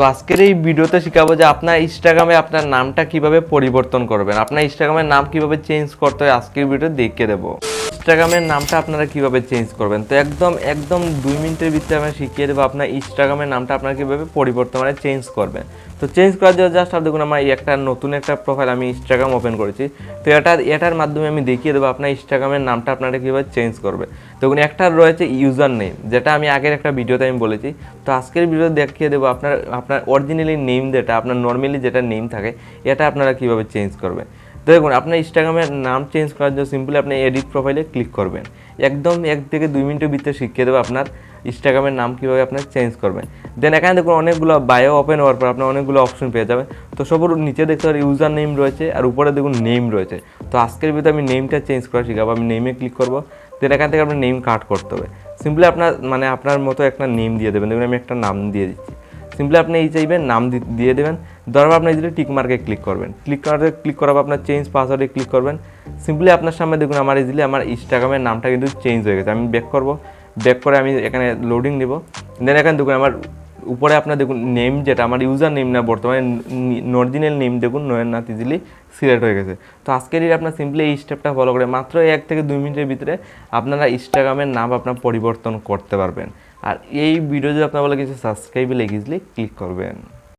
তো আজকের এই ভিডিওতে শেখাবো যে আপনার ইনস্টাগ্রামে আপনার নামটা কীভাবে পরিবর্তন করবেন। আপনার ইনস্টাগ্রামের নাম কীভাবে চেঞ্জ করতে হয়, আজকের ভিডিও দেখে দেবো। ইনস্টাগ্রামের নামটা আপনারা কীভাবে চেঞ্জ করবেন? তো একদম একদম দুই মিনিটের ভিতরে আমরা শিখিয়ে দেবো আপনার ইনস্টাগ্রামের নামটা আপনারা কীভাবে পরিবর্তন মানে চেঞ্জ করবেন। তো চেঞ্জ করার জন্য জাস্ট দেখুন আমার একটা নতুন একটা প্রোফাইল আমি ইনস্টাগ্রাম ওপেন করেছি। তো এটা এটার মাধ্যমে আমি দেখিয়ে দেবো আপনার ইনস্টাগ্রামের নামটা আপনারা কীভাবে চেঞ্জ করবে। দেখুন, একটা রয়েছে ইউজার নেম যেটা আমি আগের একটা ভিডিওতে আমি বলেছি। তো আজকের ভিডিও দেখিয়ে দেবো আপনার আপনার অরিজিনালি নেম যেটা, আপনার নর্মালি যেটা নেম থাকে, এটা আপনারা কীভাবে চেঞ্জ করবেন। দেখুন আপনার ইনস্টাগ্রামের নাম চেঞ্জ করার জন্য সিম্পলি আপনি এডিট প্রোফাইলে ক্লিক করবেন। একদম এক থেকে দুই মিনিটের ভিতরে শিখিয়ে দেবে আপনার ইনস্টাগ্রামের নাম কীভাবে আপনার চেঞ্জ করবেন। দেন এখানে দেখুন, অনেকগুলো বায়ো ওপেন হওয়ার পর আপনার অনেকগুলো অপশন পেয়ে যাবেন। তো সবর নিচে দেখতে পারেন ইউজার নেম রয়েছে, আর উপরে দেখুন নেম রয়েছে। তো আজকের ভিতরে আমি নেমটা চেঞ্জ করা শিখাবো, আমি নেমে ক্লিক করব। দেন এখান থেকে আপনার নেম কাট করতে হবে। সিম্পলি আপনার মানে আপনার মতো একটা নেম দিয়ে দেবেন। দেখুন, আমি একটা নাম দিয়ে দিচ্ছি। সিম্পলি আপনি এই চাইবেন নাম দিয়ে দেবেন। ধরো আপনি যদি টিক মার্কে ক্লিক করবেন। ক্লিক করাতে ক্লিক করার আপনার চেঞ্জ পাসওয়ার্ডে ক্লিক করবেন। সিম্পলি আপনার সামনে দেখুন, আমার ইজিলি আমার ইনস্টাগ্রামের নামটা কিন্তু চেঞ্জ হয়ে গেছে। আমি ব্যাক করব। ব্যাক করে আমি এখানে লোডিং দেবো দেন এখানে দেখুন, আমার উপরে আপনার দেখুন নেম যেটা, আমার ইউজার নেম না, বর্তমানে অরিজিনাল নেম দেখুন, নয়ননাথ ইজিলি সিলেক্ট হয়ে গেছে। তো আজকের এই আপনার সিম্পলি এই স্টেপটা ফলো করে, মাত্র এক থেকে দুই মিনিটের ভিতরে আপনারা ইনস্টাগ্রামের নাম আপনার পরিবর্তন করতে পারবেন। আর এই ভিডিও যদি আপনার বলে কিছু সাবস্ক্রাইবে লেগে ইজিলি ক্লিক করবেন।